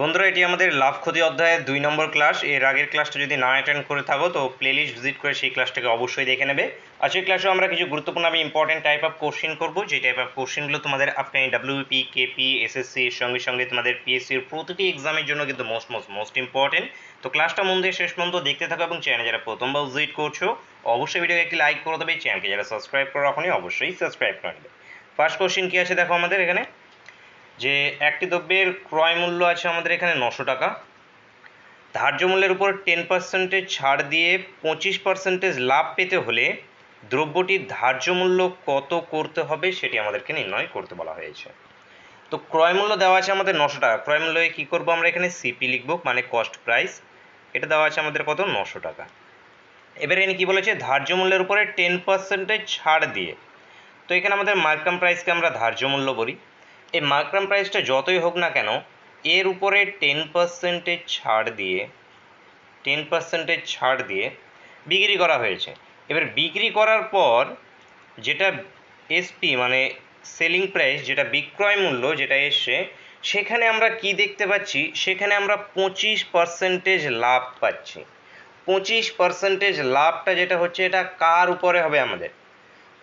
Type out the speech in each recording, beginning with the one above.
বন্ধুরা, এটি আমাদের লাভ ক্ষতি অধ্যায়ের দুই নম্বর ক্লাস এর আগের ক্লাসটা যদি না অ্যাটেন্ড করে থাকো, তো প্লেলিস্ট ভিজিট করে সেই ক্লাসটাকে অবশ্যই দেখে নেবে। আজকের ক্লাসেও আমরা কিছু গুরুত্বপূর্ণ আমি ইম্পর্টেন্ট টাইপ অফ কোশ্চেন করব। যে টাইপ অফ কোশ্চেনগুলো তোমাদের আপনি ডাব্লিউপি কেপি এসএসসি এর সঙ্গে সঙ্গে তোমাদের পিএসসির প্রতিটি এক্সামের জন্য কিন্তু মোস্ট মোস্ট মোস্ট ইম্পর্টেন্ট তো ক্লাসটা মন দিয়ে শেষ পর্যন্ত দেখতে থাকো এবং চ্যানেল যারা প্রথমবার ভিজিট করছ, অবশ্যই ভিডিওকে একটি লাইক করে দেবে। চ্যানেলকে যারা সাবস্ক্রাইব করে অবশ্যই সাবস্ক্রাইব করে নেবে। ফার্স্ট কোশ্চেন কী আছে দেখো আমাদের এখানে? যে একটি দ্রব্যের ক্রয় মূল্য আছে আমাদের এখানে নশো টাকা। ধার্য মূল্যের উপর টেন পার্সেন্টেজ ছাড় দিয়ে পঁচিশ পার্সেন্টেজ লাভ পেতে হলে দ্রব্যটির ধার্য মূল্য কত করতে হবে সেটি আমাদেরকে নির্ণয় করতে বলা হয়েছে। তো ক্রয় মূল্য দেওয়া আছে আমাদের নশো টাকা। ক্রয় মূল্যে কী করব আমরা এখানে সিপি লিখব মানে কস্ট প্রাইস এটা দেওয়া আছে আমাদের কত? নশো টাকা। এবারে এনে কী বলেছে? ধার্য মূল্যের উপরে টেন পার্সেন্টেজ ছাড় দিয়ে। তো এখানে আমাদের মার্কাম প্রাইসকে আমরা ধার্য মূল্য বলি। এই মার্করাম প্রাইসটা যতই হোক না কেন, এর উপরে টেন পার্সেন্টেজ ছাড় দিয়ে টেন পার্সেন্টেজ ছাড় দিয়ে বিক্রি করা হয়েছে। এবার বিক্রি করার পর যেটা এসপি মানে সেলিং প্রাইস যেটা বিক্রয় মূল্য যেটা এসছে, সেখানে আমরা কি দেখতে পাচ্ছি? সেখানে আমরা পঁচিশ পার্সেন্টেজ লাভ পাচ্ছি। পঁচিশ পার্সেন্টেজ লাভটা যেটা হচ্ছে, এটা কার উপরে হবে আমাদের?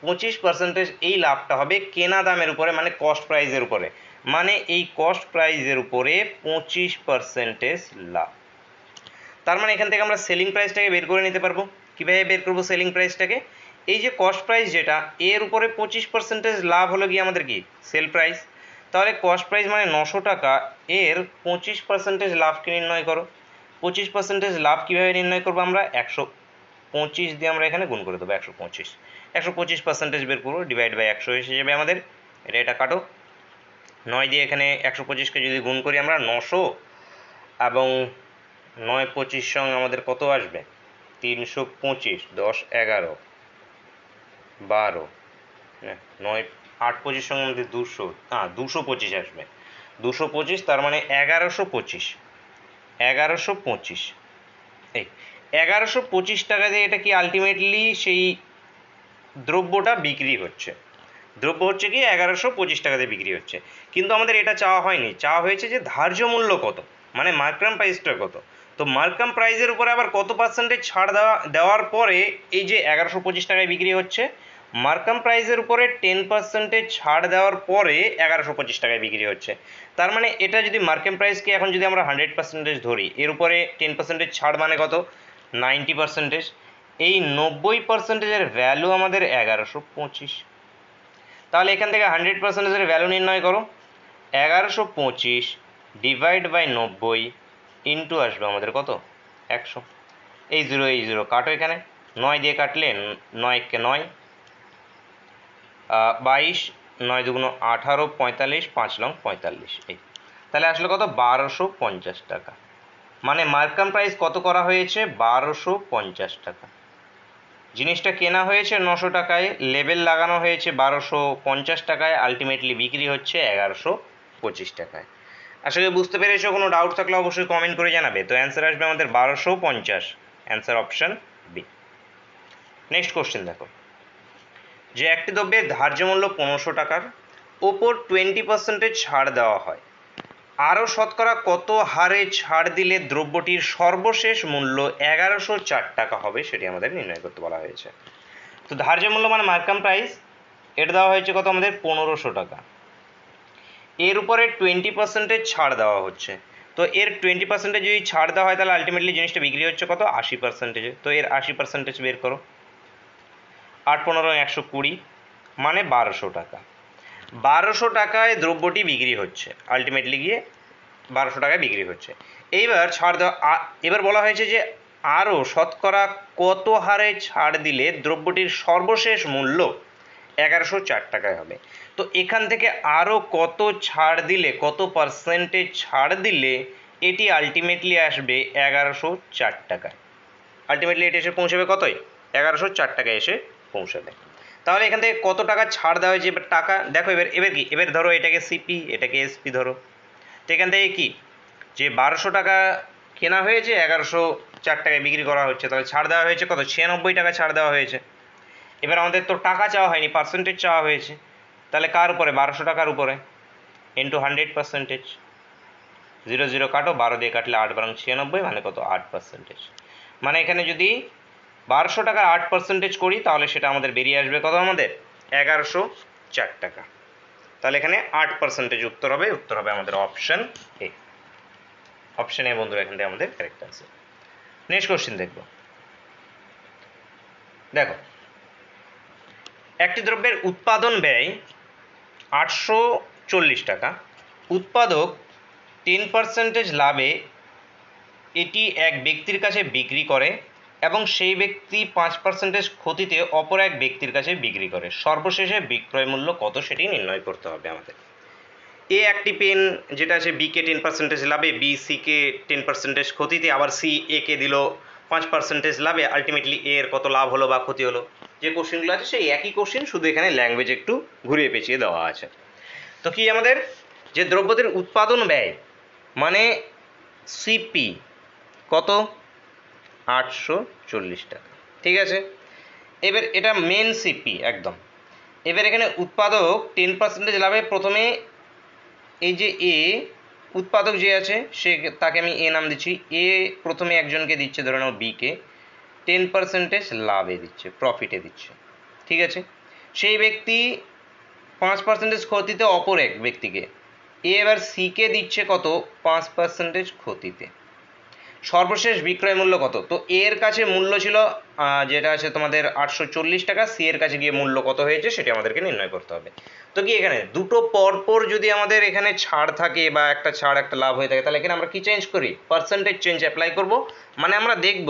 পঁচিশ পার্সেন্টেজ এই লাভটা হবে কেনা দামের উপরে মানে কস্ট প্রাইজের উপরে। মানে এই কস্ট প্রাইজের উপরে পঁচিশ পার্সেন্টেজ লাভ। তার মানে এখান থেকে আমরা সেলিং প্রাইসটাকে বের করে নিতে পারব। কীভাবে বের করব সেলিং প্রাইসটাকে এই যে কস্ট প্রাইস যেটা, এর উপরে পঁচিশ পার্সেন্টেজ লাভ হলো গিয়ে আমাদের কি? সেল প্রাইস তাহলে কস্ট প্রাইস মানে নশো টাকা, এর পঁচিশ পার্সেন্টেজ লাভকে নির্ণয় করো? পঁচিশ পার্সেন্টেজ লাভ কীভাবে নির্ণয় করব আমরা? একশো পঁচিশ দিয়ে আমরা এখানে গুণ করে দেবো, একশো পঁচিশ। একশো পঁচিশ পার্সেন্টেজ বের করব ডিভাইড বাই একশো এসে যাবে আমাদের। এটা এটা কাটো নয় দিয়ে এখানে একশো পঁচিশকে যদি গুণ করি আমরা নশো এবং নয় পঁচিশ সঙ্গে আমাদের কত আসবে? তিনশো পঁচিশ দশ এগারো বারো। হ্যাঁ, নয় আট পঁচিশ সঙ্গে আমাদের দুশো। হ্যাঁ দুশো পঁচিশ আসবে। দুশো পঁচিশ তার মানে এগারোশো পঁচিশ। এগারোশো পঁচিশ। এই এগারোশো পঁচিশ টাকা দিয়ে এটা কি আলটিমেটলি সেই দ্রব্যটা বিক্রি হচ্ছে। দ্রব্য হচ্ছে কি এগারোশো পঁচিশ টাকাতে বিক্রি হচ্ছে। কিন্তু আমাদের এটা চাওয়া হয়নি। চাওয়া হয়েছে যে ধার্য মূল্য কত? মানে মার্কাম প্রাইসটা কত? তো মার্কাম প্রাইসের উপরে আবার কত পার্সেন্টেজ ছাড় দেওয়া, দেওয়ার পরে এই যে এগারোশো পঁচিশ টাকায় বিক্রি হচ্ছে, মার্কাম প্রাইসের উপরে টেন পার্সেন্টেজ ছাড় দেওয়ার পরে এগারোশো পঁচিশ টাকায় বিক্রি হচ্ছে। তার মানে এটা যদি মার্কেট প্রাইসকে এখন যদি আমরা হান্ড্রেড পার্সেন্টেজ ধরি, এর উপরে টেন পার্সেন্টেজ ছাড় মানে কত? নাইনটি পার্সেন্টেজ এই নব্বই পার্সেন্টেজের ভ্যালু আমাদের এগারোশো পঁচিশ। তাহলে এখান থেকে হান্ড্রেড পার্সেন্টেজের ভ্যালু নির্ণয় করো। এগারোশো পঁচিশ ডিভাইড বাই নব্বই ইন্টু আসবে আমাদের কত? একশো। এই জিরো এই জিরো কাটো এখানে। নয় দিয়ে কাটলে নয়কে নয় বাইশ, নয় দুগুণ আঠারো, পঁয়তাল্লিশ, পাঁচ লং পঁয়তাল্লিশ, এই। তাহলে আসলে কত? বারোশো পঞ্চাশ টাকা। মানে মার্কাম প্রাইস কত করা হয়েছে? বারোশো পঞ্চাশ টাকা। জিনিসটা কেনা হয়েছে নশো টাকায়, লেবেল লাগানো হয়েছে বারোশো পঞ্চাশ টাকায় আলটিমেটলি বিক্রি হচ্ছে এগারোশো পঁচিশ টাকায়। আসলে বুঝতে পেরেছ, কোনো ডাউট থাকলে অবশ্যই কমেন্ট করে জানাবে। তো অ্যান্সার আসবে আমাদের বারোশো পঞ্চাশ। Answer option B next question দেখো। যে একটি দ্রব্যের ধার্য মূল্য পনেরোশো টাকার, ওপর টোয়েন্টি পার্সেন্টেজ ছাড় দেওয়া হয়। আরও শতকরা কত হারে ছাড় দিলে দ্রব্যটির সর্বশেষ মূল্য এগারোশো চার টাকা হবে সেটি আমাদের নির্ণয় করতে বলা হয়েছে। তো ধার্য মূল্য মানে মার্কাম প্রাইস, এটা দেওয়া হয়েছে কত আমাদের? পনেরোশো টাকা। এর উপরে টোয়েন্টি পার্সেন্টেজ ছাড় দেওয়া হচ্ছে। তো এর টোয়েন্টি পার্সেন্টেজ যদি ছাড় দেওয়া হয়, তাহলে আলটিমেটলি জিনিসটা বিক্রি হচ্ছে কত? আশি পার্সেন্টেজে তো এর আশি পার্সেন্টেজ বের করো। আট, পনেরো, একশো কুড়ি মানে বারোশো টাকা। বারোশো টাকায় দ্রব্যটি বিক্রি হচ্ছে। আলটিমেটলি গিয়ে বারোশো টাকায় বিক্রি হচ্ছে। এইবার ছাড় দেওয়া এবার বলা হয়েছে যে আরও শতকরা কত হারে ছাড় দিলে দ্রব্যটির সর্বশেষ মূল্য এগারোশো চার টাকায় হবে। তো এখান থেকে আরও কত ছাড় দিলে, কত পার্সেন্টেজ ছাড় দিলে এটি আলটিমেটলি আসবে এগারোশো চার টাকায়। আলটিমেটলি এটি এসে পৌঁছাবে কতই? এগারোশো চার টাকায় এসে পৌঁছাবে। তাহলে এখান থেকে কত টাকা ছাড় দেওয়া হয়েছে? এবার টাকা, দেখো এবার এবার কি? এবার ধরো এটাকে সিপি এটাকে এসপি ধরো। তো এখান থেকে কি? যে বারোশো টাকা কেনা হয়েছে, এগারোশো চার টাকায় বিক্রি করা হচ্ছে, তাহলে ছাড় দেওয়া হয়েছে কত? ছিয়ানব্বই টাকা ছাড় দেওয়া হয়েছে। এবার আমাদের তো টাকা চাওয়া হয়নি পার্সেন্টেজ চাওয়া হয়েছে। তাহলে কার উপরে? বারোশো টাকার উপরে। Into hundred percentage zero zero কাটো, বারো দিয়ে কাটলে আট, বারং ছিয়ানব্বই মানে কত? আট পার্সেন্টেজ মানে এখানে যদি বারোশো টাকার আট পার্সেন্টেজ করি, তাহলে সেটা আমাদের বেরিয়ে আসবে কত আমাদের? এগারোশো চার টাকা। তাহলে এখানে আট পার্সেন্টেজ উত্তর হবে উত্তর হবে আমাদের অপশন এ অপশন এ বন্ধুরা, এখান থেকে আমাদের কারেক্ট আনসার নেক্সট কোশ্চেন দেখব। দেখো, একটি দ্রব্যের উৎপাদন ব্যয় আটশো চল্লিশ টাকা। উৎপাদক টেন পার্সেন্টেজ লাভে এটি এক ব্যক্তির কাছে বিক্রি করে এবং সেই ব্যক্তি পাঁচ পার্সেন্টেজ ক্ষতিতে অপর এক ব্যক্তির কাছে বিক্রি করে। সর্বশেষে বিক্রয় মূল্য কত সেটি নির্ণয় করতে হবে আমাদের। এ একটি পেন যেটা আছে বিকে টেন পার্সেন্টেজ লাভে বি সিকে টেন পার্সেন্টেজ ক্ষতিতে, আবার সি একে দিল, পাঁচ পার্সেন্টেজ লাভে আলটিমেটলি এ এর কত লাভ হলো বা ক্ষতি হলো। যে কোশ্চেনগুলো আছে, সেই একই কোশ্চেন শুধু এখানে ল্যাঙ্গুয়েজ একটু ঘুরিয়ে পেঁচিয়ে দেওয়া আছে। তো কি আমাদের? যে দ্রব্যদের উৎপাদন ব্যয় মানে সিপি কত? আটশো চল্লিশ টাকা। ঠিক আছে? এবার এটা মেন সিপি একদম। এবার এখানে উৎপাদক টেন পার্সেন্টেজ লাভে প্রথমে এই যে এ উৎপাদক যে আছে, সে তাকে আমি এ নাম দিচ্ছি। এ প্রথমে একজনকে দিচ্ছে, ধরে নাও বিকে টেন পার্সেন্টেজ লাভে দিচ্ছে প্রফিটে দিচ্ছে। ঠিক আছে? সেই ব্যক্তি পাঁচ পার্সেন্টেজ ক্ষতিতে অপর এক ব্যক্তিকে। এ এবার সিকে দিচ্ছে কত? পাঁচ পার্সেন্টেজ ক্ষতিতে। সর্বশেষ বিক্রয় মূল্য কত? তো এর কাছে মূল্য ছিল যেটা আছে তোমাদের আটশো চল্লিশ টাকা, সি এর কাছে গিয়ে মূল্য কত হয়েছে সেটি আমাদেরকে নির্ণয় করতে হবে। তো কি এখানে দুটো পরপর যদি আমাদের এখানে ছাড় থাকে বা একটা ছাড়, একটা লাভ হয়ে থাকে, তাহলে এখানে আমরা কি চেঞ্জ করি? পার্সেন্টেজ চেঞ্জ অ্যাপ্লাই করব। মানে আমরা দেখব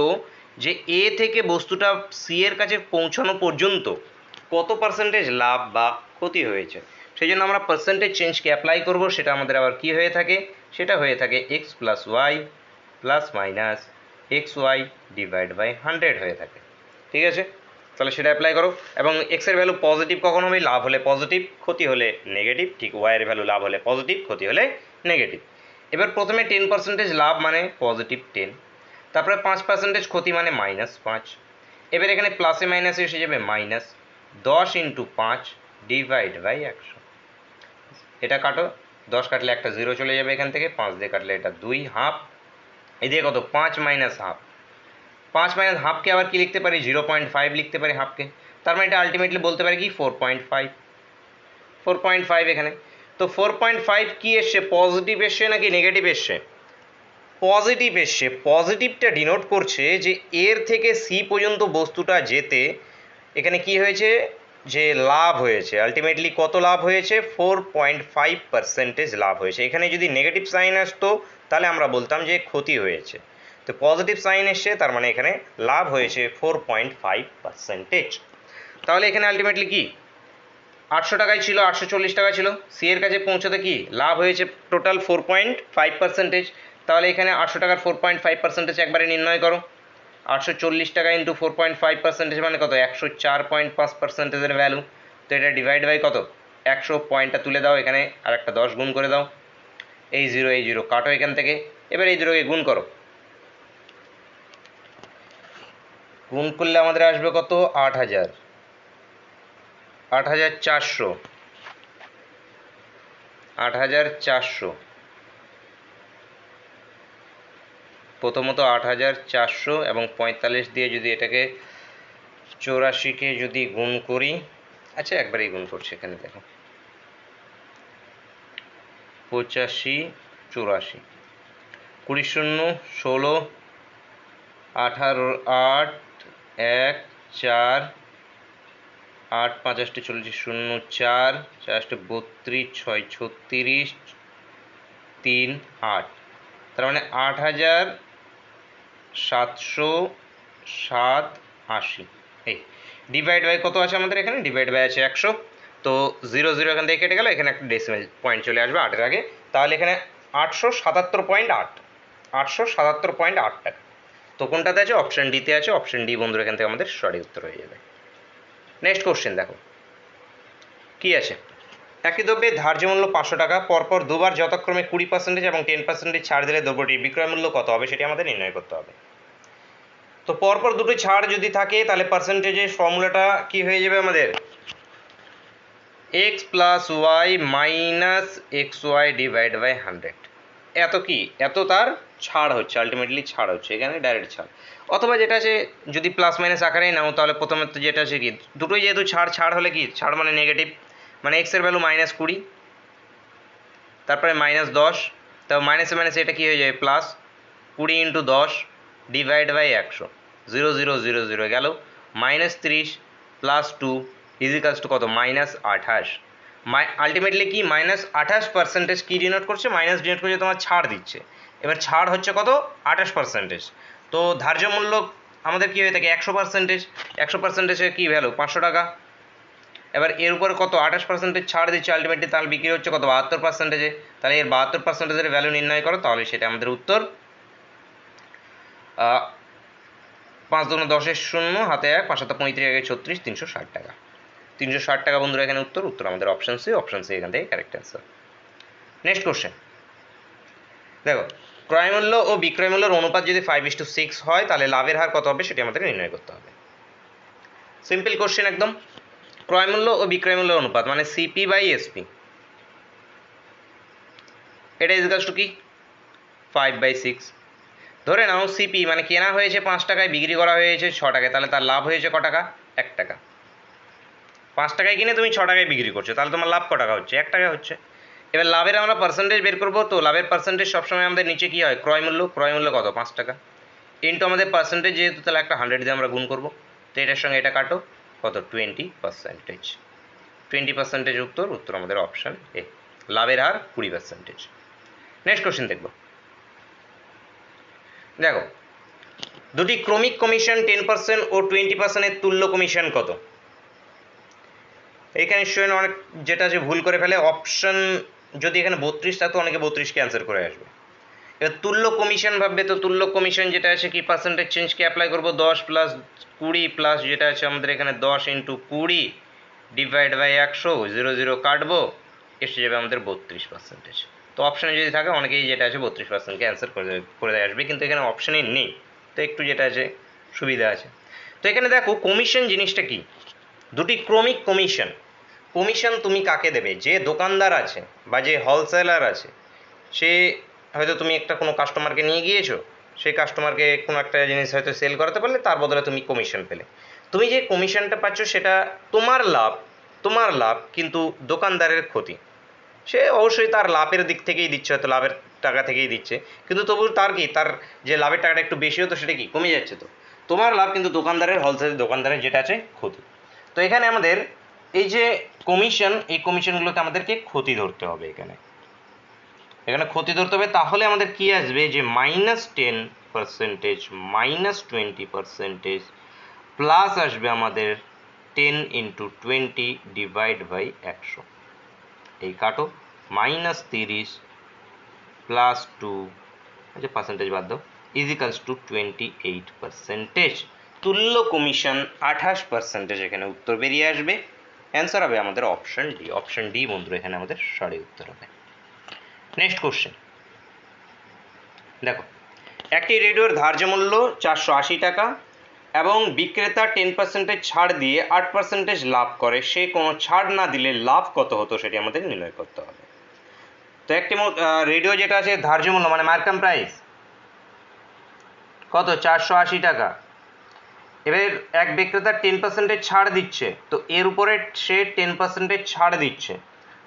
যে এ থেকে বস্তুটা সি এর কাছে পৌঁছানো পর্যন্ত কত পার্সেন্টেজ লাভ বা ক্ষতি হয়েছে। সেই জন্য আমরা পার্সেন্টেজ চেঞ্জকে অ্যাপ্লাই করব, সেটা আমাদের আবার কি হয়ে থাকে? সেটা হয়ে থাকে X plus Y plus minus X Y divide by hundred হয়ে থাকে। ঠিক আছে? তাহলে সেটা অ্যাপ্লাই করো। এবং এক্সের ভ্যালু পজিটিভ কখন হবে? লাভ হলে পজিটিভ ক্ষতি হলে নেগেটিভ ঠিক ওয়াইয়ের ভ্যালু লাভ হলে পজিটিভ ক্ষতি হলে নেগেটিভ এবার প্রথমে টেন পার্সেন্টেজ লাভ মানে পজিটিভ টেন তারপরে পাঁচ পার্সেন্টেজ ক্ষতি মানে মাইনাস পাঁচ। এবার এখানে প্লাসে মাইনাসে এসে যাবে মাইনাস দশ ইন্টু পাঁচ ডিভাইড বাই একশো। এটা কাটো। দশ কাটলে একটা জিরো চলে যাবে এখান থেকে। পাঁচ দিয়ে কাটলে এটা দুই হাফ এদিকে কত পাঁচ মাইনাস হাফ পাঁচ মাইনাস হাফকে আবার কি লিখতে পারি? জিরো পয়েন্ট ফাইভ লিখতে পারি হাফকে তার মানে এটা আলটিমেটলি বলতে পারি কি? Four point five four point five এখানে। তো ফোর পয়েন্ট ফাইভ কী এসছে? পজিটিভ এসছে নাকি নেগেটিভ এসছে? পজিটিভ এসছে। পজিটিভটা ডিনোট করছে যে এর থেকে সি পর্যন্ত বস্তুটা যেতে এখানে কি হয়েছে? যে লাভ হয়েছে। আলটিমেটলি কত লাভ হয়েছে? ফোর পয়েন্ট ফাইভ পার্সেন্টেজ লাভ হয়েছে। এখানে যদি নেগেটিভ সাইন আসতো তাহলে আমরা বলতাম যে ক্ষতি হয়েছে। তো পজিটিভ সাইন এসছে, তার মানে এখানে লাভ হয়েছে ফোর পয়েন্ট ফাইভ পার্সেন্টেজ তাহলে এখানে আলটিমেটলি কি? আটশো টাকায় ছিল, আটশো চল্লিশ টাকা ছিল। সি এর কাছে পৌঁছাতে কি? লাভ হয়েছে total four point five percentage তাহলে এখানে আটশো টাকার ফোর পয়েন্ট ফাইভ পার্সেন্টেজ একবারে নির্ণয় করো। আটশো চল্লিশ টাকা into four point five percentage মানে কত? একশো চার পয়েন্ট পাঁচ পার্সেন্টেজের ভ্যালু তো এটা ডিভাইড বাই কত? একশো পয়েন্টটা তুলে দাও এখানে আর একটা দশ গুণ করে দাও। এই জিরো এই জিরো, কাটো এখান থেকে। এবার এই জিরোকে গুণ করো। গুণ করলে আমাদের আসবে কত? আট হাজার। আট হাজার চারশো। আট হাজার চারশো। প্রথমত আট হাজার চারশো এবং পঁয়তাল্লিশ দিয়ে যদি এটাকে চৌরাশিকে যদি গুণ করি আচ্ছা একবারেই গুণ করছি এখানে, দেখো। পঁচাশি, চুরাশি। কুড়ি শূন্য, ষোলো, আঠারো, আট, এক, চার, আট পাঁচাশটি চল্লিশ, শূন্য, চার চারটে বত্রিশ, ছয়, ছত্রিশ, তিন, আট। তার মানে আট হাজার সাতশো সাত আশি। এই ডিভাইড বাই কত আছে আমাদের এখানে? ডিভাইড বাই আছে একশো। তো জিরো জিরো এখান থেকে কেটে গেল, এখানে একটা ডেসিমেল পয়েন্ট চলে আসবে আটের আগে। তাহলে এখানে আটশো সাতাত্তর পয়েন্ট আট, আটশো সাতাত্তর পয়েন্ট আট। টাকা তো কোনটাতে আছে? অপশান ডিতে আছে অপশান ডি বন্ধুরা এখান থেকে আমাদের সঠিক উত্তর হয়ে যাবে। নেক্সট কোশ্চেন দেখো। কি আছে? একই দ্রব্যের ধার্য মূল্য পাঁচশো টাকা, পরপর দুবার যথাক্রমে কুড়ি পার্সেন্টেজ এবং টেন পার্সেন্টেজ ছাড় দিলে দ্রব্যটির বিক্রয় মূল্য কত হবে সেটি আমাদের নির্ণয় করতে হবে। তো পরপর দুটো ছাড় যদি থাকে, তাহলে পার্সেন্টেজের ফর্মুলাটা কি হয়ে যাবে আমাদের? X plus Y minus X Y divide by hundred এত কি? এত তার ছাড় হচ্ছে আলটিমেটলি ছাড় হচ্ছে, এখানে ডাইরেক্ট ছাড়। অথবা যেটা আছে যদি প্লাস মাইনাস আকারেই নাও, তাহলে প্রথমে তো যেটা আছে কি, দুটোই যেহেতু ছাড় ছাড় হলে কি? ছাড় মানে নেগেটিভ মানে এক্সের ভ্যালু মাইনাস কুড়ি। তারপরে মাইনাস দশ। তারপর মাইনাসে মাইনাসে এটা কী হয়ে যায়? প্লাস কুড়ি ইন্টু দশ ডিভাইড বাই একশো। জিরো জিরো জিরো জিরো গেল। মাইনাস তিরিশ প্লাস টু ইজিকালস টু কত? মাইনাস আঠাশ। আলটিমেটলি কি? মাইনাস আঠাশ পার্সেন্টেজ কী ডিনোট করছে? মাইনাস ডিনোট করছে তোমার ছাড় দিচ্ছে। এবার ছাড় হচ্ছে কত? আঠাশ পার্সেন্টেজ তো ধার্য মূল্য আমাদের কী হয়ে থাকে? একশো পার্সেন্টেজ একশো পার্সেন্টেজে কী ভ্যালু পাঁচশো টাকা। এবার এর উপরে কত? আঠাশ পার্সেন্টেজ ছাড় দিচ্ছে আলটিমেটলি তাহলে বিক্রি হচ্ছে কত? বাহাত্তর পার্সেন্টেজে তাহলে এর বাহাত্তর পার্সেন্টেজের ভ্যালু নির্ণয় করো, তাহলে সেটা আমাদের উত্তর। পাঁচ দুগুণ দশের শূন্য, হাতে এক, পাঁচ সাথে পঁয়ত্রিশ আগে ছত্রিশ, তিনশো ষাট টাকা। তিনশো ষাট টাকা বন্ধুরা এখানে উত্তর উত্তর আমাদের অপশন সি অপশন সি এখান থেকে কারেক্ট অ্যান্সার নেক্সট কোশ্চেন দেখো ক্রয়মূল্য ও বিক্রয় মূল্যের অনুপাত যদি ফাইভ ইস টু সিক্স হয়, তাহলে লাভের হার কত হবে সেটি আমাদের নির্ণয় করতে হবে। সিম্পল কোশ্চেন একদম। ক্রয়মূল্য ও বিক্রয় মূল্যের অনুপাত মানে সিপি বাই এসপি এটা ইজিকালস টু কি? ফাইভ বাই সিক্স ধরে নাও সিপি মানে কেনা হয়েছে পাঁচ টাকায়, বিক্রি করা হয়েছে ছ টাকায়, তাহলে তার লাভ হয়েছে ক টাকা? এক টাকা। পাঁচ টাকায় কিনে তুমি ছ টাকায় বিক্রি করছ, তাহলে তোমার লাভ ক টাকা হচ্ছে? এক টাকা হচ্ছে। এবার লাভের আমরা পার্সেন্টেজ বের করব, তো লাভের পার্সেন্টেজ সবসময় আমাদের নিচে কী হয়? ক্রয় মূল্য ক্রয় মূল্য কত? পাঁচ টাকা। ইন্টু আমাদের পার্সেন্টেজ যেহেতু, তাহলে একটা হান্ড্রেড দিয়ে আমরা গুণ করব। তো এটার সঙ্গে এটা কাটো, কত? টোয়েন্টি পার্সেন্টেজ টোয়েন্টি পার্সেন্টেজ উত্তর উত্তর আমাদের অপশান এ লাভের হার কুড়ি পার্সেন্টেজ নেক্সট কোশ্চেন দেখব। দেখো, দুটি ক্রমিক কমিশন টেন পার্সেন্ট ও টোয়েন্টি পার্সেন্টের তুল্য কমিশন কত? এখানে স্টুডেন্ট অনেক যেটা যে ভুল করে ফেলে অপশন যদি এখানে বত্রিশ থাকতো অনেকে বত্রিশকে অ্যান্সার করে আসবে। এবার তুল্য কমিশন ভাববে, তো তুল্য কমিশন যেটা আছে কি পার্সেন্টেজ চেঞ্জকে অ্যাপ্লাই করব? দশ প্লাস কুড়ি প্লাস যেটা আছে আমাদের এখানে দশ ইন্টু কুড়ি ডিভাইড বাই একশো জিরো জিরো কাটবো, এসে যাবে আমাদের বত্রিশ পার্সেন্টেজ তো অপশানে যদি থাকে, অনেকেই যেটা আছে বত্রিশ পার্সেন্টকে অ্যান্সার করে করে আসবে, কিন্তু এখানে অপশানেই নেই। তো একটু যেটা আছে, সুবিধা আছে। তো এখানে দেখো কমিশন জিনিসটা কি? দুটি ক্রমিক কমিশন। কমিশন তুমি কাকে দেবে? যে দোকানদার আছে বা যে হোলসেলার আছে, সে হয়তো তুমি একটা কোনো কাস্টমারকে নিয়ে গিয়েছো, সেই কাস্টমারকে কোনো একটা জিনিস হয়তো সেল করাতে পারলে, তার বদলে তুমি কমিশন পেলে। তুমি যে কমিশনটা পাচ্ছ, সেটা তোমার লাভ তোমার লাভ কিন্তু দোকানদারের ক্ষতি। সে অবশ্যই তার লাভের দিক থেকেই দিচ্ছে, হয়তো লাভের টাকা থেকেই দিচ্ছে। কিন্তু তবু তার কি? তার যে লাভের টাকাটা একটু বেশি হতো, সেটা কি? কমে যাচ্ছে তো। তোমার লাভ কিন্তু দোকানদারের হোলসেল দোকানদারের যেটা আছে, ক্ষতি। তো এখানে আমাদের এই যে কমিশন এই কমিশনগুলোকে আমাদেরকে ক্ষতি ধরতে হবে এখানে। এখানে ক্ষতি ধরতে হবে, তাহলে আমাদের কি আসবে? যে minus ten percentage minus twenty percentage plus আসবে আমাদের ten into twenty divide by একশো। এই কাটো মাইনাস তিরিশ প্লাস টু আচ্ছা পার্সেন্টেজ বাদ দাও equals to twenty eight percentage তুল্য কমিশন আঠাশ পার্সেন্টেজ এখানে উত্তর বেরিয়ে আসবে। অ্যান্সার হবে আমাদের অপশন ডি অপশন ডি বন্ধুরা, এখানে আমাদের সঠিক উত্তর হবে। নেক্সট কোশ্চেন দেখো, একটি রেডিওর ধার্য মূল্য চারশো আশি টাকা এবং বিক্রেতা টেন পার্সেন্টেজ ছাড় দিয়ে আট পার্সেন্টেজ লাভ করে। সে কোনো ছাড় না দিলে লাভ কত হতো সেটি আমাদের নির্ণয় করতে হবে। তো একটি রেডিও যেটা আছে, ধার্য মূল্য মানে মার্কাম প্রাইস। কত? চারশো আশি টাকা। এবার এক বিক্রেতা টেন পার্সেন্টেজ ছাড় দিচ্ছে, তো এর উপরে সে টেন পার্সেন্টেজ ছাড় দিচ্ছে।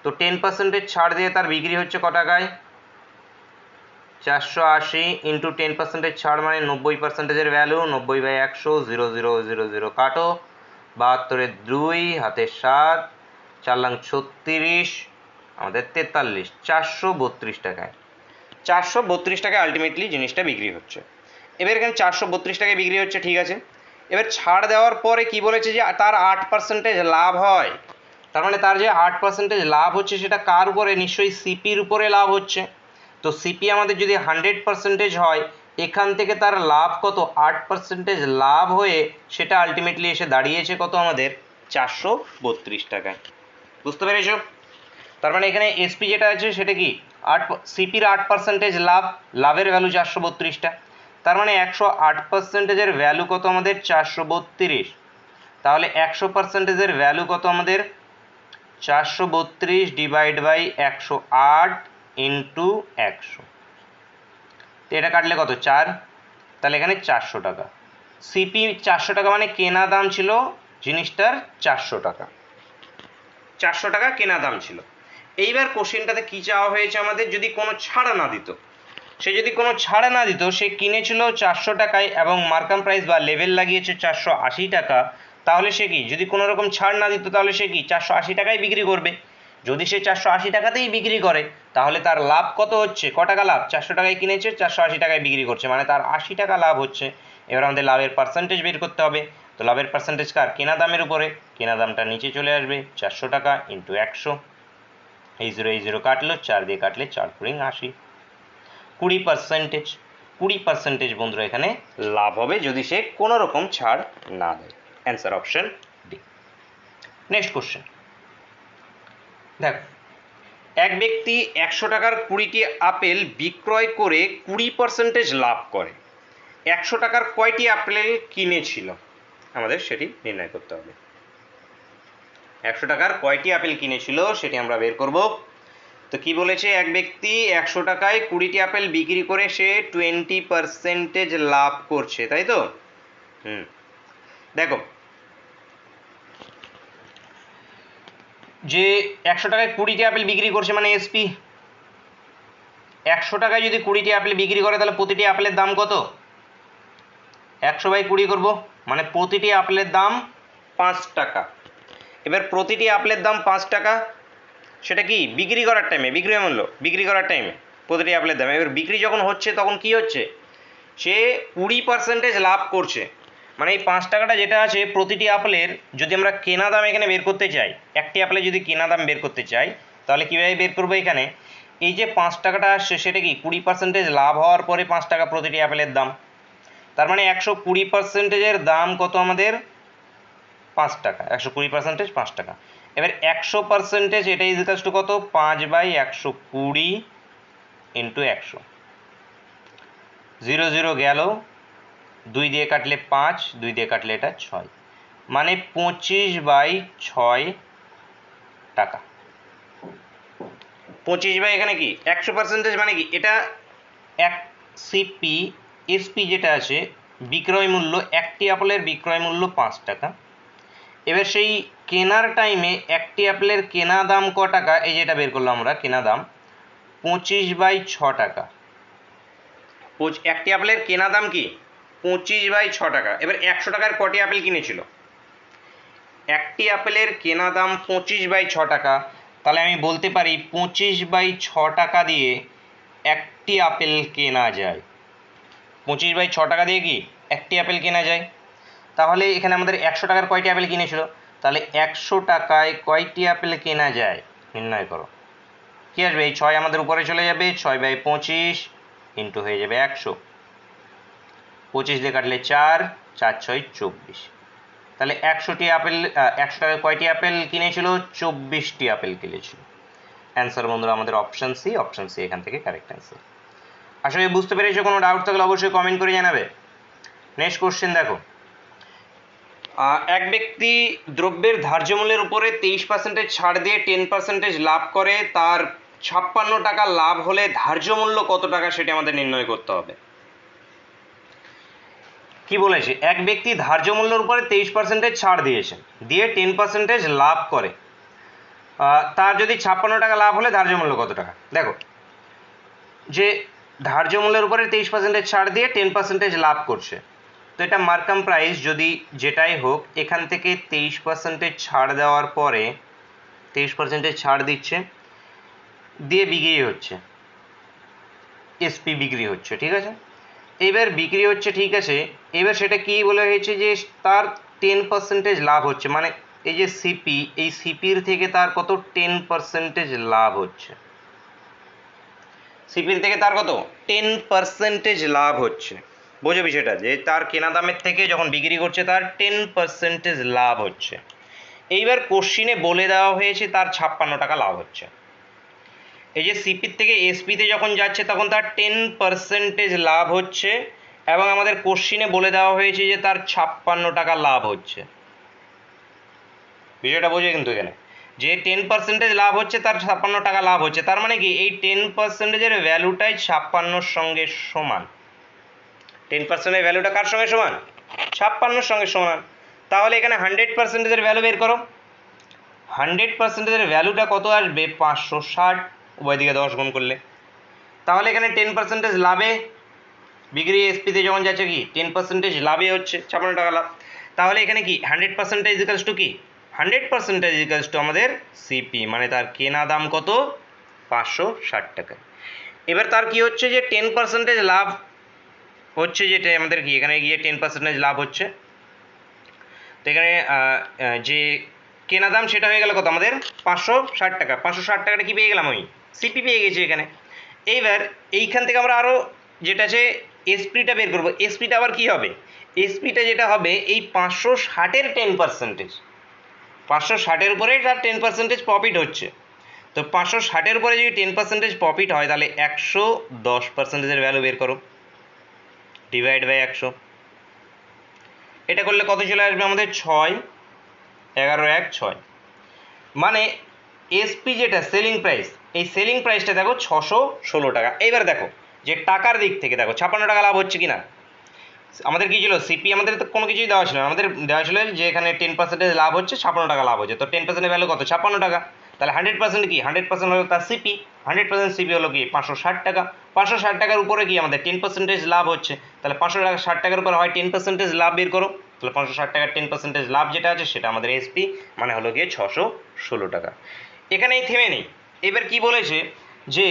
তো টেন পার্সেন্টের ছাড় দিয়ে তার বিক্রি হচ্ছে ক টাকায়? চারশো আশি ইন্টু টেন পার্সেন্টের ছাড় মানে নব্বই পার্সেন্টেজের ভ্যালু নব্বই বাই একশো জিরো জিরো জিরো জিরো কাটো। বাহাত্তরের দুই হাতের সাত, চার লাখ ছত্রিশ, আমাদের তেতাল্লিশ, চারশো বত্রিশ টাকায়। চারশো বত্রিশ টাকায় আলটিমেটলি জিনিসটা বিক্রি হচ্ছে। এবার এখানে চারশো বত্রিশ টাকায় বিক্রি হচ্ছে, ঠিক আছে? এবার ছাড় দেওয়ার পরে কি বলেছে যে তার আট পার্সেন্টেজ লাভ হয়? তার মানে তার যে আট পার্সেন্টেজ লাভ হচ্ছে সেটা কার উপরে? নিশ্চয়ই সিপির উপরে লাভ হচ্ছে। তো সিপি আমাদের যদি হান্ড্রেড পার্সেন্টেজ হয়, এখান থেকে তার লাভ কত? আট পার্সেন্টেজ লাভ হয়ে সেটা আলটিমেটলি এসে দাঁড়িয়েছে কত আমাদের? চারশো বত্রিশ টাকায়। বুঝতে পেরেছ? তার মানে এখানে এসপি যেটা আছে সেটা কি? আট সিপির আট পার্সেন্টেজ লাভ, লাভের ভ্যালু চারশো বত্রিশটা। তার মানে একশো আট পার্সেন্টেজের ভ্যালু কত আমাদের? চারশো বত্রিশ। তাহলে একশো পার্সেন্টেজের ভ্যালু কত আমাদের? চারশো বত্রিশ ডিভাইড বাই একশো আট ইন্টু একশো। তো এটা কাটলে কত? চার। তাহলে এখানে চারশো টাকা। সিপি চারশো টাকা মানে কেনা দাম ছিল জিনিসটার চারশো টাকা। চারশো টাকা কেনা দাম ছিল। এইবার কোশ্চেনটাতে কী চাওয়া হয়েছে আমাদের? যদি কোনো ছাড় না দিত। সে যদি কোনো ছাড় না দিত, সে কিনেছিল চারশো টাকায় এবং মার্কাম প্রাইস বা লেভেল লাগিয়েছে চারশো আশি টাকা, তাহলে সে কি? যদি কোনো রকম ছাড় না দিত, তাহলে সে কি চারশো আশি টাকায় বিক্রি করবে? যদি সে চারশো আশি টাকাতেই বিক্রি করে, তাহলে তার লাভ কত হচ্ছে? ক টাকা লাভ? চারশো টাকায় কিনেছে, চারশো আশি টাকায় বিক্রি করছে। মানে তার আশি টাকা লাভ হচ্ছে। এবার আমাদের লাভের পার্সেন্টেজ বের করতে হবে। তো লাভের পার্সেন্টেজ কার? কেনা দামের উপরে। কেনা দামটা নিচে চলে আসবে। চারশো টাকা ইন্টু একশো। এই জিরো এই জিরো কাটলো, চার দিয়ে কাটলে চার কুড়ি আশি। কুড়ি পার্সেন্টেজ কুড়ি পার্সেন্টেজ বন্ধুরা এখানে লাভ হবে যদি সে কোনো রকম ছাড় না দেয়। Answer option D next question দেখ, এক ব্যক্তি একশো টাকার কুড়িটি আপেল বিক্রয় করে কুড়ি পার্সেন্টেজ লাভ করে। একশো টাকার কয়টি আপেল কিনেছিল? আমাদের সেটি নির্ণয় করতে হবে। একশো টাকার কয়টি আপেল কিনেছিল সেটি আমরা বের করব তো কি বলেছে? এক ব্যক্তি একশো টাকায় কুড়িটি আপেল বিক্রি করে সে টোয়েন্টি পার্সেন্টেজ লাভ করছে, তাই তো? হুম। দেখো। যে একশো টাকায় কুড়িটি আপেল বিক্রি করছে মানে এসপি একশো টাকায় যদি কুড়িটি আপেল বিক্রি করে, তাহলে প্রতিটি আপেলের দাম কত? একশো বাই কুড়ি করব মানে প্রতিটি আপেলের দাম পাঁচ টাকা। এবার প্রতিটি আপেলের দাম পাঁচ টাকা সেটা কি? বিক্রি করার টাইমে বিক্রি মূল্য। বিক্রি করার টাইমে প্রতিটি আপেলের দাম। এবার বিক্রি যখন হচ্ছে, তখন কি হচ্ছে? সে কুড়ি পার্সেন্টেজ লাভ করছে। মানে এই পাঁচ টাকাটা যেটা আছে, প্রতিটি আপেলের যদি আমরা কেনা দাম এখানে বের করতে চাই, একটি আপেলের যদি কেনা দাম বের করতে চাই, তাহলে কীভাবে বের করব এখানে? এই যে পাঁচ টাকাটা আসছে, সেটা কি? কুড়ি পার্সেন্টেজ লাভ হওয়ার পরে পাঁচ টাকা প্রতিটি আপেলের দাম। তার মানে একশো কুড়ি পার্সেন্টেজের দাম কত আমাদের? পাঁচ টাকা। একশো কুড়ি পার্সেন্টেজ পাঁচ টাকা। এবার একশো পার্সেন্টেজ এটা ইজিকাস টু কত? পাঁচ বাই একশো কুড়ি ইন্টু একশো। জিরো জিরো গেল, দুই দিয়ে কাটলে পাঁচ, দুই দিয়ে কাটলে এটা ছয়। মানে পঁচিশ বাই ছয় টাকা। পঁচিশ বাই এখানে কি? একশো পার্সেন্টেজ মানে কি? এটা এক সিপি এসপি যেটা আছে, বিক্রয় মূল্য, একটি আপেলের বিক্রয় মূল্য পাঁচ টাকা। এবার সেই কেনার টাইমে একটি আপেলের কেনা দাম ক টাকা? এই যেটা বের করলাম আমরা, কেনা দাম। পঁচিশ বাই ছ টাকা। একটি আপেলের কেনা দাম কি? পঁচিশ বাই ছ টাকা। এবার একশো টাকার কটি আপেল কিনেছিল? একটি আপেলের কেনা দাম পঁচিশ বাই ছ টাকা। তাহলে আমি বলতে পারি পঁচিশ বাই ছ টাকা দিয়ে একটি আপেল কেনা যায়। পঁচিশ বাই ছ টাকা দিয়ে কি? একটি আপেল কেনা যায়। তাহলে এখানে আমাদের একশো টাকার কয়টি আপেল কিনেছিল? তাহলে একশো টাকায় কয়টি আপেল কেনা যায়? নির্ণয় করো। কী আসবে? এই ছয় আমাদের উপরে চলে যাবে, ছয় বাই পঁচিশ ইন্টু হয়ে যাবে একশো। পঁচিশ দিয়ে কাটলে চার চার ছয় চব্বিশ। তাহলে একশোটি আপেল একশো টাকায় কয়টি আপেল কিনেছিল? চব্বিশটি আপেল কিনেছিল। অ্যান্সার বন্ধুরা, আমাদের অপশান সি অপশান সি এখান থেকে কারেক্ট অ্যান্সার আসলে বুঝতে পেরেছ, কোনো ডাউট থাকলে অবশ্যই কমেন্ট করে জানাবে। নেক্সট কোশ্চেন দেখো। এক ব্যক্তি দ্রব্যের ধার্য মূল্যের উপরে তেইশ পার্সেন্টেজ ছাড় দিয়ে টেন পার্সেন্টেজ লাভ করে, তার ছাপ্পান্ন টাকা লাভ হলে ধার্য মূল্য কত টাকা সেটি আমাদের নির্ণয় করতে হবে। কি বলেছে? এক ব্যক্তি ধার্য মূল্যের উপরে তেইশ পার্সেন্টেজ ছাড় দিয়েছে, দিয়ে টেন পার্সেন্টেজ লাভ করে। তার যদি ছাপ্পান্ন টাকা লাভ হলে ধার্য মূল্য কত টাকা? দেখো, যে ধার্য মূল্যের উপরে তেইশ পার্সেন্টেজ ছাড় দিয়ে টেন পার্সেন্টেজ লাভ করছে তো এটা মার্কাম প্রাইস যদি যেটাই হোক, এখান থেকে তেইশ পার্সেন্টেজ ছাড় দেওয়ার পরে, তেইশ পার্সেন্টেজ ছাড় দিচ্ছে, দিয়ে বিক্রি হচ্ছে। এসপি বিক্রি হচ্ছে, ঠিক আছে? এবার বিক্রি হচ্ছে, ঠিক আছে? এবার সেটা কি বলা হয়েছে যে তার টেন পার্সেন্টেজ লাভ হচ্ছে মানে এই যে সিপি এই সিপির থেকে তার কত? টেন পার্সেন্টেজ লাভ হচ্ছে। সিপির থেকে তার কত? টেন পার্সেন্টেজ লাভ হচ্ছে। বোঝো বিষয়টা, যে তার কেনা দামের থেকে যখন বিক্রি করছে, তার টেন পার্সেন্টেজ লাভ হচ্ছে। এইবার কোশ্চিনে বলে দেওয়া হয়েছে, তার ছাপ্পান্ন টাকা লাভ হচ্ছে। এই যে সিপির থেকে এসপিতে যখন যাচ্ছে, তখন তার টেন পার্সেন্টেজ লাভ হচ্ছে এবং আমাদের কোশ্চিনে বলে দেওয়া হয়েছে যে তার ছাপ্পান্ন টাকা লাভ হচ্ছে। বিষয়টা বোঝে কিন্তু এখানে। যে টেন পার্সেন্টেজ লাভ হচ্ছে, তার ছাপ্পান্ন টাকা লাভ হচ্ছে। তার মানে কি? এই টেন পার্সেন্টেজের ভ্যালুটাই ছাপ্পান্নর সঙ্গে সমান। টেন পার্সেন্টের ভ্যালুটা কার সঙ্গে সমান? ছাপ্পান্নর সঙ্গে সমান। তাহলে এখানে হান্ড্রেড পার্সেন্টেজের ভ্যালু বের করো। হান্ড্রেড পার্সেন্টেজের ভ্যালুটা কত আসবে? পাঁচশো ষাট। উভয় দিকে দশ গুণ করলে। তাহলে এখানে টেন পার্সেন্টেজ লাভে। বিক্রি এসপিতে যখন যাচ্ছে কি? টেন পার্সেন্টেজ লাভে হচ্ছে। ছাপ্পান্ন টাকা লাভ। তাহলে এখানে কি? হান্ড্রেড পার্সেন্টেজ ইকালস টু কি? হান্ড্রেড পার্সেন্টেজ ইকালস টু আমাদের সিপি মানে তার কেনা দাম কত? পাঁচশো ষাট টাকা। এবার তার কি হচ্ছে যে টেন পার্সেন্টেজ লাভ হচ্ছে যেটা আমাদের কি, এখানে গিয়ে টেন পার্সেন্টেজ লাভ হচ্ছে। তো এখানে যে কেনা দাম সেটা হয়ে গেল কত? আমাদের পাঁচশো ষাট টাকা। পাঁচশো ষাট টাকাটা কি পেয়ে গেলাম আমি? সিপি পেয়ে গেছি এখানে। এইবার এইখান থেকে আমরা আরও যেটা আছে এসপিটা বের করব। এসপিটা আবার কি হবে? এসপিটা যেটা হবে, এই পাঁচশো ষাটের টেন পার্সেন্টেজ পাঁচশো ষাটের উপরে তার টেন পার্সেন্টেজ প্রফিট হচ্ছে। তো পাঁচশো ষাটের উপরে যদি টেন পার্সেন্টেজ প্রফিট হয়, তাহলে একশো দশ পার্সেন্টেজের ভ্যালু বের করো। ডিভাইড বাই একশো। এটা করলে কত চলে আসবে আমাদের ছয়? এগারো এক ছয়। মানে এসপি যেটা সেলিং প্রাইস এই সেলিং প্রাইসটা দেখো ছশো ষোলো টাকা। এইবার দেখো, যে টাকার দিক থেকে দেখো, ছাপ্পান্ন টাকা লাভ হচ্ছে কি না আমাদের কী ছিল? সিপি আমাদের তো কোনো কিছুই দেওয়া ছিল আমাদের দেওয়া ছিল যে এখানে টেন পার্সেন্টেজ লাভ হচ্ছে, ছাপ্পান্ন টাকা লাভ হচ্ছে। তো টেন পার্সেন্টের ভ্যালু কত? ছাপ্পান্ন টাকা। তাহলে হান্ড্রেড পার্সেন্ট কি? হান্ড্রেড পার্সেন্ট হলো তার সিপি হান্ড্রেড পার্সেন্ট সিপি হলো কি? পাঁচশো ষাট টাকা। পাঁচশো ষাট টাকার উপরে কি আমাদের টেন পার্সেন্টেজ লাভ হচ্ছে? তাহলে পাঁচশো টাকা, ষাট টাকার উপর হয় টেন পার্সেন্টেজ লাভ বের করো। তাহলে পাঁচশো ষাট টাকার টেন পার্সেন্টেজ লাভ যেটা আছে সেটা আমাদের এসপি মানে হলো গিয়ে ছশো ষোলো টাকা। এখানেই থেমে নেই। এবার কি বলেছে যে,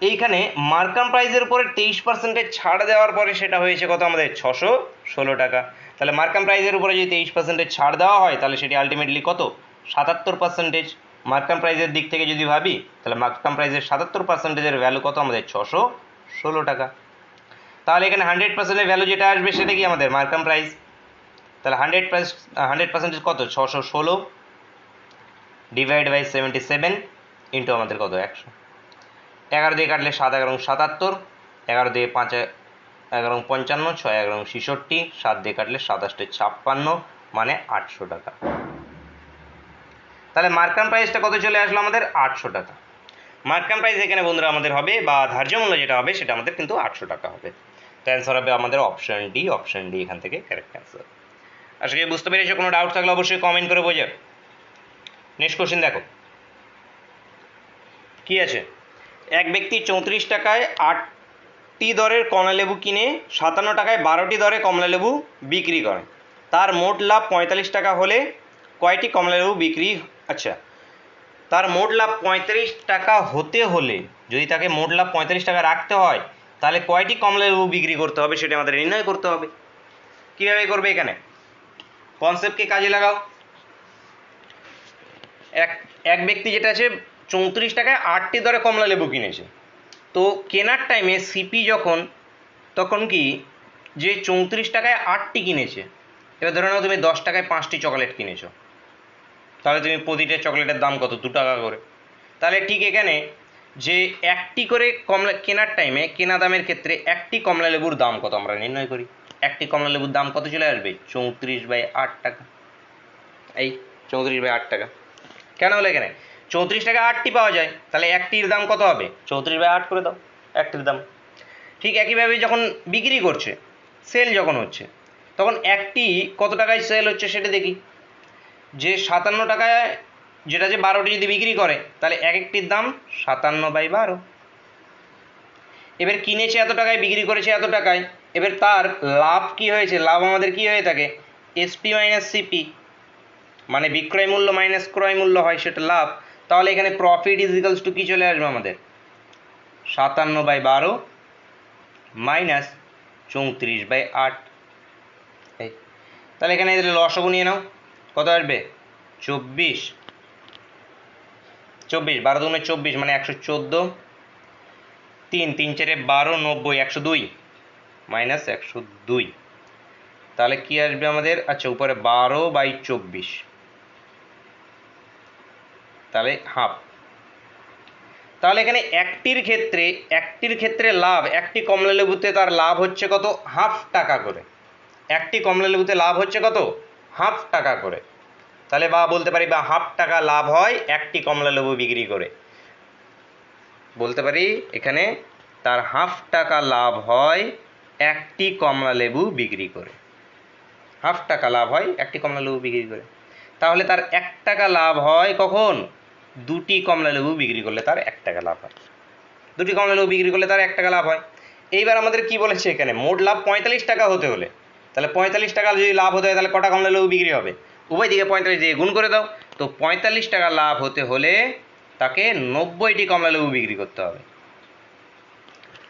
এইখানে মার্কাম প্রাইসের উপরে তেইশ পার্সেন্টের ছাড় দেওয়ার পরে সেটা হয়েছে কত আমাদের? ছশো ষোলো টাকা। তাহলে মার্কাম প্রাইসের উপরে যদি তেইশ পার্সেন্টের ছাড় দেওয়া হয়, তাহলে সেটি আলটিমেটলি কত? সাতাত্তর পার্সেন্টেজ মার্কাম প্রাইসের দিক থেকে যদি ভাবি, তাহলে মার্কাম প্রাইসের সাতাত্তর পার্সেন্টেজের ভ্যালু কত? আমাদের ছশো ষোলো টাকা। তাহলে এখানে হান্ড্রেড পার্সেন্টের ভ্যালু যেটা আসবে সেটা কি আমাদের? মার্কাম প্রাইস তাহলে হান্ড্রেড প্রাইস হান্ড্রেড পার্সেন্টেজ কত? ছশো ষোলো divide by seventy seven into আমাদের কত? একশো। এগারো দিয়ে কাটলে সাত এগারো সাতাত্তর, এগারো দিয়ে পাঁচ এগারো পঞ্চান্ন, ছয় এগারো ছেষট্টি, সাত দিয়ে কাটলে সাতাশটি ছাপ্পান্ন মানে আটশো টাকা। তাহলে মার্কাম প্রাইসটা কত চলে আসলো আমাদের? আটশো টাকা। মার্কাম প্রাইস এখানে বন্ধুরা আমাদের হবে বা ধার্য মূল্য যেটা হবে সেটা আমাদের কিন্তু আটশো টাকা হবে। তো অ্যান্সার হবে আমাদের অপশন ডি অপশন ডি এখান থেকে কারেক্ট অ্যান্সার আশা বুঝতে পেরেছ, কোনো ডাউট থাকলে অবশ্যই কমেন্ট করে বোঝাও নেক্সট কোশ্চেন দেখো। কি আছে? এক ব্যক্তি চৌত্রিশ টাকায় আটটি দরের কমলালেবু কিনে সাতান্ন টাকায় বারোটি দরে কমলালেবু বিক্রি করে। তার মোট লাভ পঁয়তাল্লিশ টাকা হলে কয়টি কমলালেবু বিক্রি আচ্ছা তার মোট লাভ পঁয়তাল্লিশ টাকা হতে হলে যদি তাকে মোট লাভ পঁয়তাল্লিশ টাকা রাখতে হয় তাহলে কয়টি কমলালেবু বিক্রি করতে হবে সেটা আমাদের নির্ণয় করতে হবে। কীভাবে করবে এখানে? কনসেপ্টকে কাজে লাগাও। এক এক ব্যক্তি যেটা আছে চৌত্রিশ টাকায় আটটি দরে কমলা লেবু কিনেছে। তো কেনার টাইমে সিপি যখন, তখন কি যে চৌত্রিশ টাকায় আটটি কিনেছে, এবার ধরে নাও তুমি দশ টাকায় পাঁচটি চকলেট কিনেছো। তাহলে তুমি প্রতিটা চকলেটের দাম কত? দু টাকা করে। তাহলে ঠিক এখানে যে একটি করে কমলা কেনার টাইমে কেনা দামের ক্ষেত্রে একটি কমলা লেবুর দাম কত? আমরা নির্ণয় করি। একটি কমলা লেবুর দাম কত চলে আসবে? চৌত্রিশ বাই আট টাকা। এই চৌত্রিশ বাই আট টাকা। কেন হলো এখানে? চৌত্রিশ টাকা আটটি পাওয়া যায়। তাহলে একটির দাম কত হবে? চৌত্রিশ বাই আট করে দাও। একটির দাম। ঠিক একইভাবে যখন বিক্রি করছে সেল যখন হচ্ছে, তখন একটি কত টাকায় সেল হচ্ছে সেটা দেখি। যে সাতান্ন টাকায় যেটা যে বারোটি যদি বিক্রি করে, তাহলে এক একটির দাম সাতান্ন বাই বারো। এবার কিনেছে এত টাকায়, বিক্রি করেছে এত টাকায়, এবার তার লাভ কি হয়েছে, লাভ আমাদের কি হয়ে থাকে? এসপি মাইনাস সিপি মানে বিক্রয় মূল্য মাইনাস ক্রয় মূল্য হয় সেটা লাভ, তাহলে এখানে প্রফিট ইজ ইকালস টু কী চলে আসবে আমাদের? সাতান্ন বাই বারো মাইনাস চৌত্রিশ বাই আট। তাহলে এখানে লসগু নিয়ে নাও, কত আসবে? চব্বিশ। চব্বিশ, বারো দুগুণে চব্বিশ মানে একশো চোদ্দ। তিন তিন চারে বারো, নব্বই, একশো দুই। মাইনাস একশো দুই। তাহলে কি আসবে আমাদের? আচ্ছা উপরে বারো বাই চব্বিশ। তাহলে হাফ। তাহলে এখানে একটির ক্ষেত্রে একটির ক্ষেত্রে লাভ, একটি কমলা লেবুতে তার লাভ হচ্ছে কত? হাফ টাকা করে। একটি কমলা লেবুতে লাভ হচ্ছে কত? হাফ টাকা করে। তাহলে বা বলতে পারি বা হাফ টাকা লাভ হয় একটি কমলা লেবু বিক্রি করে। বলতে পারি এখানে তার হাফ টাকা লাভ হয় একটি কমলা লেবু বিক্রি করে। হাফ টাকা লাভ হয় একটি কমলা লেবু বিক্রি করে। তাহলে তার এক টাকা লাভ হয় কখন? দুটি কমলা লেবু বিক্রি করলে তার এক টাকা লাভ হয়। দুটি কমলা লেবু বিক্রি করলে তার এক টাকা লাভ হয়। এইবার আমাদের কি বলেছে এখানে? মোট লাভ পঁয়তাল্লিশ টাকা হতে হলে। তাহলে পঁয়তাল্লিশ টাকা যদি লাভ হতে হয় তাহলে কটা কমলা লেবু বিক্রি হবে? উভয় দিকে পঁয়তাল্লিশ দিয়ে গুণ করে দাও। তো পঁয়তাল্লিশ টাকা লাভ হতে হলে তাকে নব্বইটি কমলা লেবু বিক্রি করতে হবে।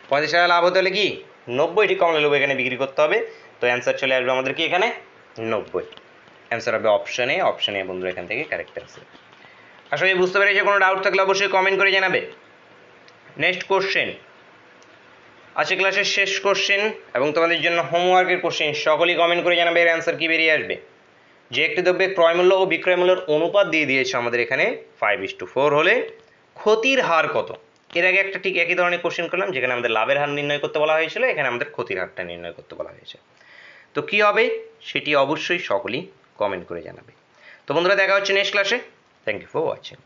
পঁয়ত্রিশ টাকা লাভ হতে হলে কি? নব্বইটি কমলা লেবু এখানে বিক্রি করতে হবে। তো অ্যান্সার চলে আসবে আমাদের কি এখানে? নব্বই। অ্যান্সার হবে অপশানে অপশানে বন্ধুরা এখান থেকে কারেক্ট অ্যান্সার আসলে বুঝতে পেরেছি, কোনো ডাউট থাকলে অবশ্যই কমেন্ট করে জানাবে। নেক্সট কোশ্চেন আজকে ক্লাসের শেষ কোশ্চেন এবং তোমাদের জন্য হোমওয়ার্কের কোশ্চেন সকলেই কমেন্ট করে জানাবে, এর অ্যান্সার কি বেরিয়ে আসবে? যে একটি দ্রব্যের ক্রয়মূল্য ও বিক্রয় মূল্যের অনুপাত দিয়ে দিয়েছে আমাদের এখানে ফাইভ ইস টু ফোর হলে, ক্ষতির হার কত? এর আগে একটা ঠিক একই ধরনের কোশ্চেন করলাম, যেখানে আমাদের লাভের হার নির্ণয় করতে বলা হয়েছিল, এখানে আমাদের ক্ষতির হারটা নির্ণয় করতে বলা হয়েছে। তো কি হবে? সেটি অবশ্যই সকলেই কমেন্ট করে জানাবে। তো বন্ধুরা, দেখা হচ্ছে নেক্সট ক্লাসে থ্যাংক ইউ ফর ওয়াচিং